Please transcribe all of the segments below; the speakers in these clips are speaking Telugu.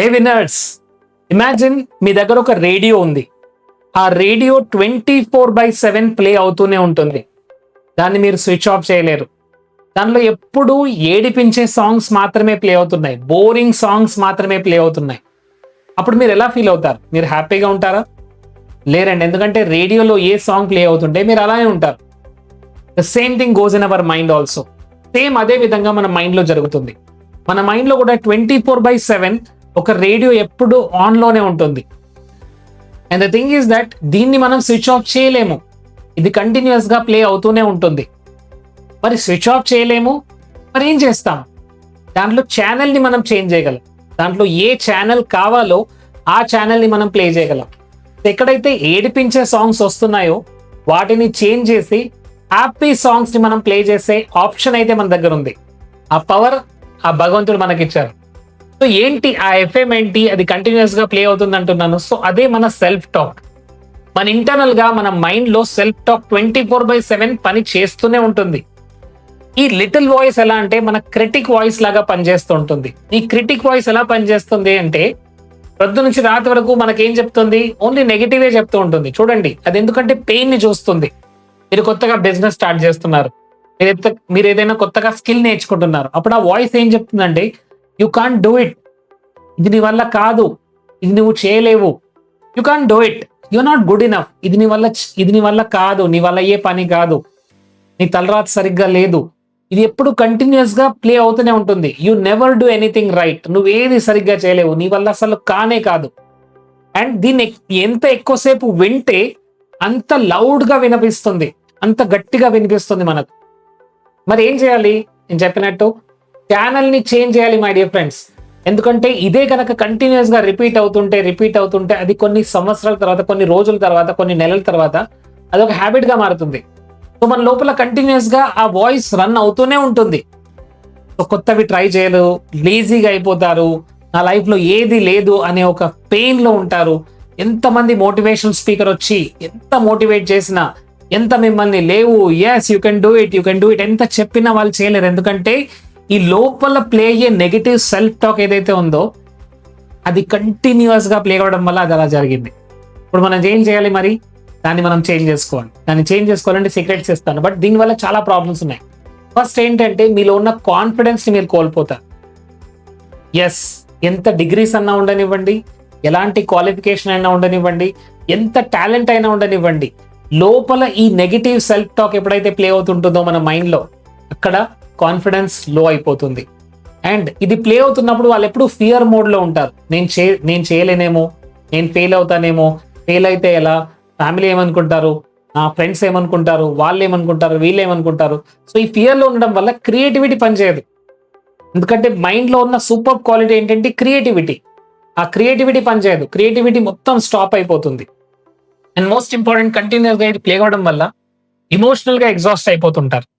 హే వినర్స్ ఇమాజిన్ మీ దగ్గర ఒక రేడియో ఉంది. ఆ radio twenty four by seven play అవుతూనే ఉంటుంది. దాన్ని మీరు స్విచ్ ఆఫ్ చేయలేరు. దానిలో ఎప్పుడూ ఏడిపించే సాంగ్స్ మాత్రమే ప్లే అవుతున్నాయి. బోరింగ్ సాంగ్స్ మాత్రమే ప్లే అవుతున్నాయి. అప్పుడు మీరు ఎలా ఫీల్ అవుతారు? మీరు హ్యాపీగా ఉంటారా? లేరండి. ఎందుకంటే రేడియోలో ఏ సాంగ్ ప్లే అవుతుంటే మీరు అలానే ఉంటారు. The same thing goes in our mind also same అదే విధంగా మన మైండ్లో జరుగుతుంది. మన మైండ్లో కూడా ట్వంటీ ఫోర్ బై సెవెన్ ఒక రేడియో ఎప్పుడు ఆన్లోనే ఉంటుంది. And the thing is that దీన్ని మనం స్విచ్ ఆఫ్ చేయలేము. ఇది కంటిన్యూస్గా ప్లే అవుతూనే ఉంటుంది. మరి స్విచ్ ఆఫ్ చేయలేము. మరి ఏం చేస్తాం? దాంట్లో ఛానల్ని మనం చేంజ్ చేయగలం. దాంట్లో ఏ ఛానల్ కావాలో ఆ ఛానల్ని మనం ప్లే చేయగలం. ఎక్కడైతే ఏడిపించే సాంగ్స్ వస్తున్నాయో వాటిని చేంజ్ చేసి హ్యాపీ సాంగ్స్ని మనం ప్లే చేసే ఆప్షన్ అయితే మన దగ్గర ఉంది. ఆ పవర్ ఆ భగవంతుడు మనకిచ్చారు. సో ఏంటి ఆ ఎఫ్ఎం ఏంటి? అది కంటిన్యూస్గా ప్లే అవుతుంది అంటున్నాను. సో అదే మన సెల్ఫ్ టాక్ మన ఇంటర్నల్గా మన మైండ్లో self talk twenty four by seven పని చేస్తూనే ఉంటుంది. ఈ లిటిల్ వాయిస్ ఎలా అంటే మన క్రిటిక్ వాయిస్ లాగా పనిచేస్తూ ఉంటుంది. ఈ క్రిటిక్ వాయిస్ ఎలా పనిచేస్తుంది అంటే ప్రొద్దు నుంచి రాత్రి వరకు మనకేం చెప్తుంది? ఓన్లీ నెగిటివే చెప్తూ ఉంటుంది. చూడండి అది ఎందుకంటే పెయిన్ని చూస్తుంది. మీరు కొత్తగా బిజినెస్ స్టార్ట్ చేస్తున్నారు. మీరు మీరు ఏదైనా కొత్తగా స్కిల్ నేర్చుకుంటున్నారు. అప్పుడు ఆ వాయిస్ ఏం చెప్తుందంటే యు కాంట్ డూ ఇట్ ఇది నీ వల్ల కాదు. ఇది నువ్వు చేయలేవు. You can do it you not good enough ఇది నీ వల్ల ఇది నీ వల్ల కాదు. నీ వల్ల అయ్యే పని కాదు. నీ తలరాత సరిగ్గా లేదు. ఇది ఎప్పుడు కంటిన్యూస్గా ప్లే అవుతూనే ఉంటుంది. You never do anything right నువ్వు ఏది సరిగ్గా చేయలేవు. నీ వల్ల అసలు కానే కాదు. అండ్ దీన్ని ఎంత ఎక్కువసేపు వింటే అంత లౌడ్గా వినిపిస్తుంది. అంత గట్టిగా వినిపిస్తుంది మనకు. మరి ఏం చేయాలి? నేను చెప్పినట్టు ఛానల్ని చేంజ్ చేయాలి మై డియర్ ఫ్రెండ్స్ ఎందుకంటే ఇదే కనుక కంటిన్యూస్గా రిపీట్ అవుతుంటే రిపీట్ అవుతుంటే అది కొన్ని సంవత్సరాల తర్వాత కొన్ని రోజుల తర్వాత కొన్ని నెలల తర్వాత అది ఒక హ్యాబిట్గా మారుతుంది. సో మన లోపల కంటిన్యూస్గా ఆ వాయిస్ రన్ అవుతూనే ఉంటుంది. సో కొత్తవి ట్రై చేయరు లేజీగా అయిపోతారు నా లైఫ్లో ఏది లేదు అనే ఒక పెయిన్లో ఉంటారు. ఎంతమంది మోటివేషన్ స్పీకర్ వచ్చి ఎంత మోటివేట్ చేసినా ఎంత మిమ్మల్ని లేవు yes you can do it you can do it ఎంత చెప్పినా వాళ్ళు చేయలేరు. ఎందుకంటే ఈ లోపల ప్లే అయ్యే నెగిటివ్ సెల్ఫ్ టాక్ ఏదైతే ఉందో అది కంటిన్యూస్గా ప్లే అవ్వడం వల్ల అది అలా జరిగింది. ఇప్పుడు మనం ఏం చేయాలి మరి? దాన్ని మనం చేంజ్ చేసుకోవాలి. దాన్ని చేంజ్ చేసుకోవాలంటే సీక్రెట్స్ ఇస్తాను. బట్ దీనివల్ల చాలా ప్రాబ్లమ్స్ ఉన్నాయి. ఫస్ట్ ఏంటంటే మీలో ఉన్న కాన్ఫిడెన్స్ని మీరు కోల్పోతారు. ఎస్ ఎంత డిగ్రీస్ అన్నా ఉండనివ్వండి ఎలాంటి క్వాలిఫికేషన్ అయినా ఉండనివ్వండి ఎంత టాలెంట్ అయినా ఉండనివ్వండి లోపల ఈ నెగిటివ్ సెల్ఫ్ టాక్ ఎప్పుడైతే ప్లే అవుతుంటుందో మన మైండ్లో అక్కడ కాన్ఫిడెన్స్లో అయిపోతుంది. అండ్ ఇది ప్లే అవుతున్నప్పుడు వాళ్ళు ఎప్పుడు ఫియర్ మోడ్లో ఉంటారు. నేను చే నేను చేయలేనేమో నేను ఫెయిల్ అవుతానేమో ఫెయిల్ అయితే ఎలా? ఫ్యామిలీ ఏమనుకుంటారు? నా ఫ్రెండ్స్ ఏమనుకుంటారు? వాళ్ళు ఏమనుకుంటారు? వీళ్ళు ఏమనుకుంటారు? సో ఈ ఫియర్లో ఉండడం వల్ల క్రియేటివిటీ పనిచేయదు. ఎందుకంటే మైండ్లో ఉన్న సూపర్ క్వాలిటీ ఏంటంటే క్రియేటివిటీ ఆ క్రియేటివిటీ పనిచేయదు. క్రియేటివిటీ మొత్తం స్టాప్ అయిపోతుంది. అండ్ మోస్ట్ ఇంపార్టెంట్ కంటిన్యూస్గా ఇది ప్లే అవ్వడం వల్ల ఇమోషనల్గా ఎగ్జాస్ట్ అయిపోతుంటారు.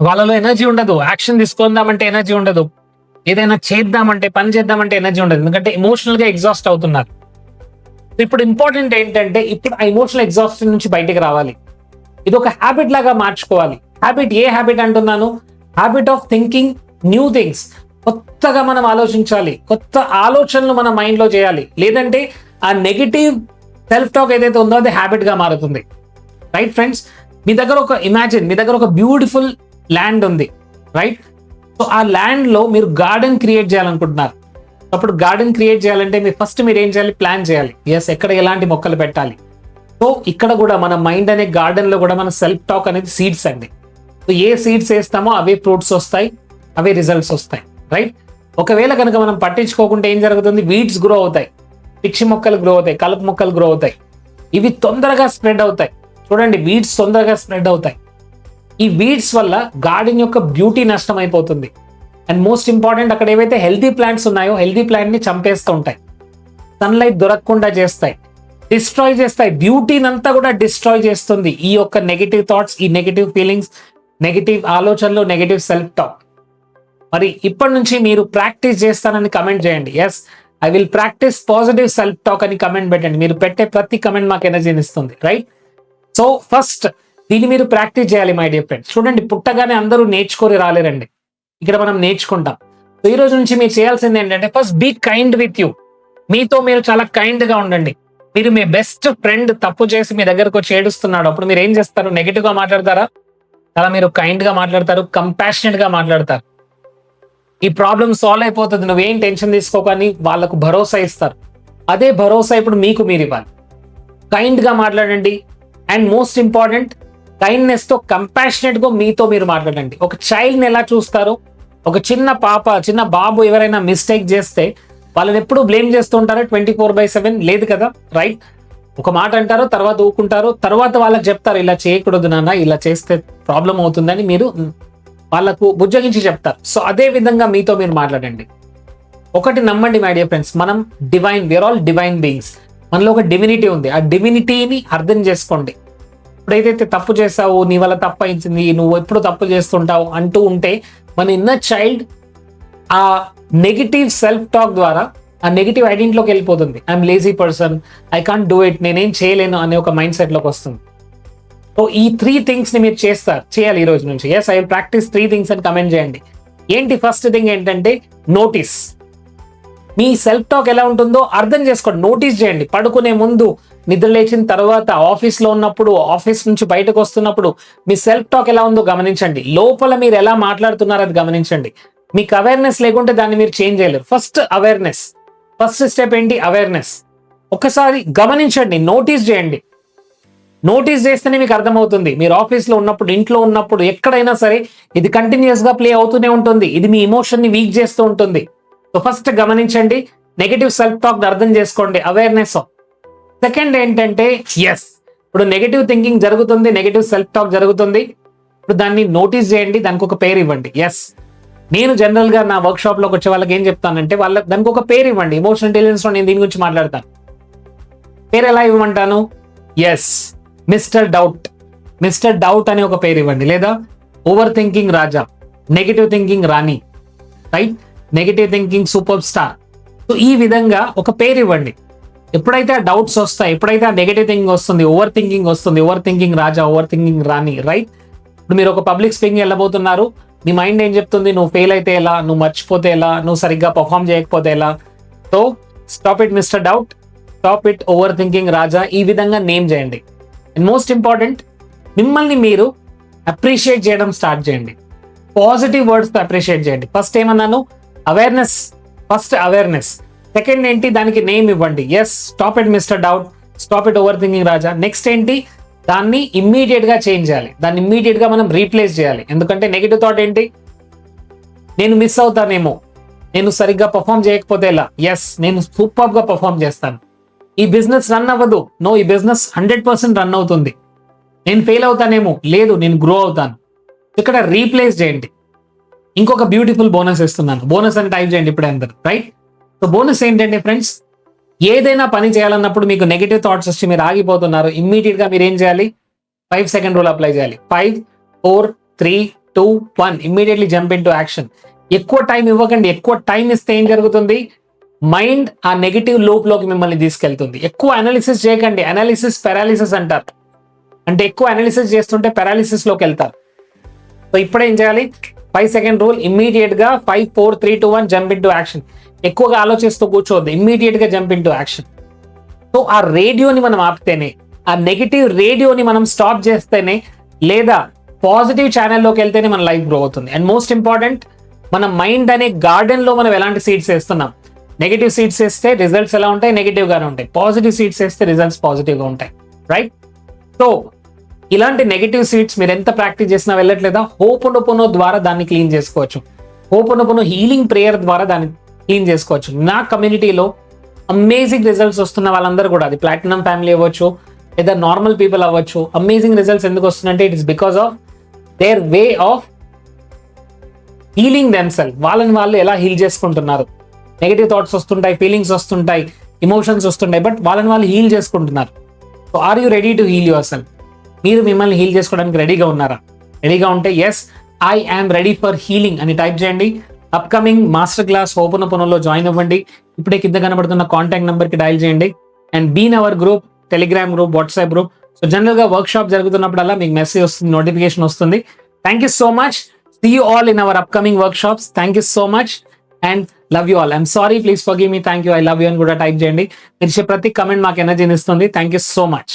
వాళ్ళలో ఎనర్జీ ఉండదు. యాక్షన్ తీసుకుందామంటే ఎనర్జీ ఉండదు. ఏదైనా చేద్దామంటే పని చేద్దామంటే ఎనర్జీ ఉండదు. ఎందుకంటే ఎమోషనల్గా ఎగ్జాస్ట్ అవుతున్నారు. ఇప్పుడు ఇంపార్టెంట్ ఏంటంటే ఇప్పుడు ఆ ఎమోషనల్ ఎగ్జాస్ట్ నుంచి బయటకు రావాలి. ఇది ఒక హ్యాబిట్ లాగా మార్చుకోవాలి. హ్యాబిట్ ఏ హ్యాబిట్ అంటున్నాను? Habit of thinking new things కొత్తగా మనం ఆలోచించాలి. కొత్త ఆలోచనలు మన మైండ్లో చేయాలి. లేదంటే ఆ నెగిటివ్ సెల్ఫ్ టాక్ ఏదైతే ఉందో అది హ్యాబిట్గా మారుతుంది. రైట్ ఫ్రెండ్స్ మీ దగ్గర ఒక ఇమాజిన్ మీ దగ్గర ఒక బ్యూటిఫుల్ ల్యాండ్ ఉంది రైట్ సో ఆ ల్యాండ్లో మీరు గార్డెన్ క్రియేట్ చేయాలనుకుంటున్నారు. అప్పుడు గార్డెన్ క్రియేట్ చేయాలంటే మీరు ఫస్ట్ మీరు ఏం చేయాలి? ప్లాన్ చేయాలి. ఎస్ ఎక్కడ ఎలాంటి మొక్కలు పెట్టాలి? సో ఇక్కడ కూడా మన మైండ్ అనే గార్డెన్లో కూడా మన సెల్ఫ్ టాక్ అనేది సీడ్స్ అండి. సో ఏ సీడ్స్ వేస్తామో అవే ఫ్రూట్స్ వస్తాయి అవే రిజల్ట్స్ వస్తాయి రైట్ ఒకవేళ కనుక మనం పట్టించుకోకుండా ఏం జరుగుతుంది? వీడ్స్ గ్రో అవుతాయి పిచ్చి మొక్కలు గ్రో అవుతాయి కలుపు మొక్కలు గ్రో అవుతాయి. ఇవి తొందరగా స్ప్రెడ్ అవుతాయి. చూడండి వీడ్స్ తొందరగా స్ప్రెడ్ అవుతాయి. ఈ వీడ్స్ వల్ల గార్డెన్ యొక్క బ్యూటీ నష్టం అయిపోతుంది అండ్ మోస్ట్ ఇంపార్టెంట్ అక్కడ ఏవైతే హెల్తీ ప్లాంట్స్ ఉన్నాయో హెల్తీ ప్లాంట్ని చంపేస్తూ ఉంటాయి. సన్లైట్ దొరకకుండా చేస్తాయి. డిస్ట్రాయ్ చేస్తాయి. బ్యూటీని అంతా కూడా డిస్ట్రాయ్ చేస్తుంది. ఈ యొక్క నెగిటివ్ థాట్స్ ఈ నెగిటివ్ ఫీలింగ్స్ నెగిటివ్ ఆలోచనలు నెగిటివ్ సెల్ఫ్ టాక్ మరి ఇప్పటి నుంచి మీరు ప్రాక్టీస్ చేస్తానని కమెంట్ చేయండి. Yes I will practise positive self talk అని కమెంట్ పెట్టండి. మీరు పెట్టే ప్రతి కమెంట్ మాకు ఎనర్జీని ఇస్తుంది. రైట్ సో ఫస్ట్ దీన్ని మీరు ప్రాక్టీస్ చేయాలి మై డియర్ ఫ్రెండ్స్ చూడండి పుట్టగానే అందరూ నేర్చుకొని రాలేరండి. ఇక్కడ మనం నేర్చుకుంటాం. సో ఈ రోజు నుంచి మీరు చేయాల్సింది ఏంటంటే first be kind with you మీతో మీరు చాలా కైండ్గా ఉండండి. మీరు మీ బెస్ట్ ఫ్రెండ్ తప్పు చేసి మీ దగ్గరకు వచ్చి ఏడుస్తున్నాడు. అప్పుడు మీరు ఏం చేస్తారు? నెగిటివ్గా మాట్లాడతారా? చాలా మీరు కైండ్గా మాట్లాడతారు కంపాషనెట్గా మాట్లాడతారు. ఈ ప్రాబ్లం సాల్వ్ అయిపోతుంది. నువ్వేం టెన్షన్ తీసుకోకని వాళ్ళకు భరోసా ఇస్తారు. అదే భరోసా ఇప్పుడు మీకు మీరు ఇవ్వాలి. కైండ్గా మాట్లాడండి. అండ్ మోస్ట్ ఇంపార్టెంట్ కైండ్నెస్తో గా మీతో మీరు మాట్లాడండి. ఒక చైల్డ్ని ఎలా చూస్తారు? ఒక చిన్న పాప చిన్న బాబు ఎవరైనా మిస్టేక్ చేస్తే వాళ్ళని ఎప్పుడు బ్లేమ్ చేస్తూ ట్వంటీ ఫోర్ బై సెవెన్ లేదు కదా? రైట్ ఒక మాట అంటారు తర్వాత ఊకుంటారు తర్వాత వాళ్ళకి చెప్తారు ఇలా చేయకూడదు నాన్న ఇలా చేస్తే ప్రాబ్లం అవుతుందని మీరు వాళ్ళకు బుజ్జగించి చెప్తారు. సో అదే విధంగా మీతో మీరు మాట్లాడండి. ఒకటి నమ్మండి మై డియర్ ఫ్రెండ్స్ మనం divine we are all divine beings మనలో ఒక డివినిటీ ఉంది. ఆ డివినిటీని అర్థం చేసుకోండి. ఎప్పుడైతే తప్పు చేస్తావు నీ వల్ల తప్పు అయింది నువ్వు ఎప్పుడు తప్పు చేస్తుంటావు అంటూ ఉంటే మన ఇన్నర్ చైల్డ్ ఆ నెగిటివ్ సెల్ఫ్ టాక్ ద్వారా ఆ నెగిటివ్ ఐడెంటిటీలోకి వెళ్ళిపోతుంది. I'm lazy person I can't do it నేనేం చేయలేను అనే ఒక మైండ్ సెట్లోకి వస్తుంది. సో ఈ త్రీ థింగ్స్ని మీరు చేస్తారు చేయాలి ఈ రోజు నుంచి. Yes I will practise three things అని కమెంట్ చేయండి. ఏంటి ఫస్ట్ థింగ్ ఏంటంటే నోటీస్ మీ సెల్ఫ్ టాక్ ఎలా ఉంటుందో అర్థం చేసుకోండి నోటీస్ చేయండి. పడుకునే ముందు నిద్ర లేచిన తర్వాత ఆఫీస్లో ఉన్నప్పుడు ఆఫీస్ నుంచి బయటకు వస్తున్నప్పుడు మీ సెల్ఫ్ టాక్ ఎలా ఉందో గమనించండి. లోపల మీరు ఎలా మాట్లాడుతున్నారో అది గమనించండి. మీకు అవేర్నెస్ లేకుంటే దాన్ని మీరు చేంజ్ చేయలేరు. ఫస్ట్ అవేర్నెస్ ఫస్ట్ స్టెప్ ఏంటి? అవేర్నెస్ ఒకసారి గమనించండి నోటీస్ చేయండి. నోటీస్ చేస్తేనే మీకు అర్థమవుతుంది. మీరు ఆఫీస్లో ఉన్నప్పుడు ఇంట్లో ఉన్నప్పుడు ఎక్కడైనా సరే ఇది కంటిన్యూస్గా ప్లే అవుతూనే ఉంటుంది. ఇది మీ ఇమోషన్ని వీక్ చేస్తూ ఉంటుంది. సో ఫస్ట్ గమనించండి నెగిటివ్ సెల్ఫ్ టాక్ అర్థం చేసుకోండి అవేర్నెస్ సెకండ్ ఏంటంటే ఎస్ ఇప్పుడు నెగిటివ్ థింకింగ్ జరుగుతుంది నెగటివ్ సెల్ఫ్ టాక్ జరుగుతుంది. ఇప్పుడు దాన్ని నోటీస్ చేయండి దానికి ఒక పేరు ఇవ్వండి ఎస్ నేను జనరల్గా నా వర్క్ షాప్లోకి వచ్చే వాళ్ళకి ఏం చెప్తానంటే వాళ్ళ దానికి ఒక పేరు ఇవ్వండి ఎమోషనల్ ఇంటెలిజెన్స్లో నేను దీని గురించి మాట్లాడతాను. పేరు ఎలా ఇవ్వమంటాను? Yes mister doubt mister doubt అనే ఒక పేరు ఇవ్వండి లేదా ఓవర్ థింకింగ్ రాజా నెగిటివ్ థింకింగ్ రాణి right negative thinking super star so ఈ విధంగా ఒక పేరు ఇవ్వండి. ఎప్పుడైతే ఆ డౌట్స్ వస్తాయి ఎప్పుడైతే ఆ నెగిటివ్ థింకింగ్ వస్తుంది ఓవర్ థింకింగ్ వస్తుంది ఓవర్ థింకింగ్ రాజా ఓవర్ థింకింగ్ రాణి రైట్ ఇప్పుడు మీరు ఒక పబ్లిక్ స్పీకింగ్ వెళ్ళబోతున్నారు నీ మైండ్ ఏం చెప్తుంది? నువ్వు ఫెయిల్ అయితే ఎలా? నువ్వు మర్చిపోతే ఎలా? నువ్వు సరిగ్గా పర్ఫామ్ చేయకపోతే ఎలా? So stop it mister doubt stop it over thinking రాజా. ఈ విధంగా నేమ్ చేయండి. అండ్ మోస్ట్ ఇంపార్టెంట్ మిమ్మల్ని మీరు అప్రిషియేట్ చేయడం స్టార్ట్ చేయండి. పాజిటివ్ వర్డ్స్తో అప్రిషియేట్ చేయండి. ఫస్ట్ ఏమన్నాను? అవేర్నెస్ ఫస్ట్ అవేర్నెస్ సెకండ్ ఏంటి? దానికి నేమ్ ఇవ్వండి. Yes stop it mister doubt stop it over thinking Raja next ఏంటి? దాన్ని ఇమ్మీడియట్గా చేంజ్ చేయాలి. దాన్ని ఇమ్మీడియట్గా మనం రీప్లేస్ చేయాలి. ఎందుకంటే నెగిటివ్ థాట్ ఏంటి? నేను మిస్ అవుతానేమో. నేను సరిగ్గా పర్ఫామ్ చేయకపోతే ఎలా? ఎస్ నేను సూపర్గా పర్ఫామ్ చేస్తాను. ఈ బిజినెస్ రన్ అవ్వదు. నో ఈ బిజినెస్ హండ్రెడ్ పర్సెంట్ రన్ అవుతుంది. నేను ఫెయిల్ అవుతానేమో. లేదు నేను గ్రో అవుతాను. ఇక్కడ రీప్లేస్ చేయండి. ఇంకొక బ్యూటిఫుల్ బోనస్ ఇస్తున్నాను. బోనస్ అని టైప్ చేయండి ఇప్పుడే అందరు రైట్ సో బోనస్ ఏంటంటే ఫ్రెండ్స్ ఏదైనా పని చేయాలన్నప్పుడు మీకు నెగిటివ్ థాట్స్ వచ్చి మీరు ఆగిపోతున్నారు. ఇమ్మీడియట్గా మీరు ఏం చేయాలి? ఫైవ్ సెకండ్ రూల్ అప్లై చేయాలి. Five four three two one immediately jump into action ఎక్కువ టైం ఇవ్వకండి. ఎక్కువ టైం ఇస్తే ఏం జరుగుతుంది? మైండ్ ఆ నెగిటివ్ లోప్లోకి మిమ్మల్ని తీసుకెళ్తుంది. ఎక్కువ అనాలిసిస్ చేయకండి. అనాలిసిస్ పెరాలిసిస్ అంటారు. అంటే ఎక్కువ అనాలిసిస్ చేస్తుంటే పెరాలిసిస్లోకి వెళ్తారు. సో ఇప్పుడు ఏం చేయాలి? ఫైవ్ సెకండ్ రూల్ ఇమ్మీడియట్గా five four three two one jump into action ఎక్కువగా ఆలోచిస్తూ కూర్చోవద్దు. ఇమ్మీడియట్గా jump in to action so ఆ రేడియోని మనం ఆపితేనే ఆ నెగిటివ్ రేడియోని మనం స్టాప్ చేస్తేనే లేదా పాజిటివ్ ఛానల్లోకి వెళ్తేనే మన లైఫ్ గ్రో అవుతుంది. అండ్ మోస్ట్ ఇంపార్టెంట్ మన మైండ్ అనే గార్డెన్లో మనం ఎలాంటి సీడ్స్ వేస్తున్నాం? నెగిటివ్ సీడ్స్ వేస్తే రిజల్ట్స్ ఎలా ఉంటాయి? నెగిటివ్ గానే ఉంటాయి. పాజిటివ్ సీడ్స్ వేస్తే రిజల్ట్స్ పాజిటివ్గా ఉంటాయి. రైట్ సో ఇలాంటి నెగిటివ్ సీడ్స్ మీరు ఎంత ప్రాక్టీస్ చేసినా వెళ్ళట్లేదా? హోపునొపునో ద్వారా దాన్ని క్లీన్ చేసుకోవచ్చు. హోపునొపునో హీలింగ్ ప్రేయర్ ద్వారా దాన్ని క్లీన్ చేసుకోవచ్చు. నా కమ్యూనిటీలో అమేజింగ్ రిజల్ట్స్ వస్తున్న వాళ్ళందరూ కూడా అది ప్లాటినం ఫ్యామిలీ అవ్వచ్చు లేదా నార్మల్ పీపుల్ అవ్వచ్చు అమేజింగ్ రిజల్ట్స్ ఎందుకు వస్తుందంటే it is because of their way of healing themselves వాళ్ళని వాళ్ళు ఎలా హీల్ చేసుకుంటున్నారు? నెగిటివ్ థాట్స్ వస్తుంటాయి ఫీలింగ్స్ వస్తుంటాయి ఇమోషన్స్ వస్తుంటాయి బట్ వాళ్ళని వాళ్ళు హీల్ చేసుకుంటున్నారు. So are you ready to heal yourself మీరు మిమ్మల్ని హీల్ చేసుకోవడానికి రెడీగా ఉన్నారా? రెడీగా ఉంటే yes I am ready for healing అని టైప్ చేయండి. అప్కమింగ్ మాస్టర్ క్లాస్ ఓపెన్ ఓపెన్లో జాయిన్ అవ్వండి. ఇప్పుడే కింద కనబడుతున్న కాంటాక్ట్ నెంబర్కి డయల్ చేయండి. And been our group Telegram group WhatsApp group so జనరల్గా వర్క్షాప్ జరుగుతున్నప్పుడల్లా మీకు మెసేజ్ వస్తుంది నోటిఫికేషన్ వస్తుంది. Thank you so much see you all in our upcoming workshops thank you so much and love you all I'm sorry please for me thank you I love you అని కూడా టైప్ చేయండి. మీరు ప్రతి కమెంట్ మాకు ఎనర్జీని ఇస్తుంది. Thank you so much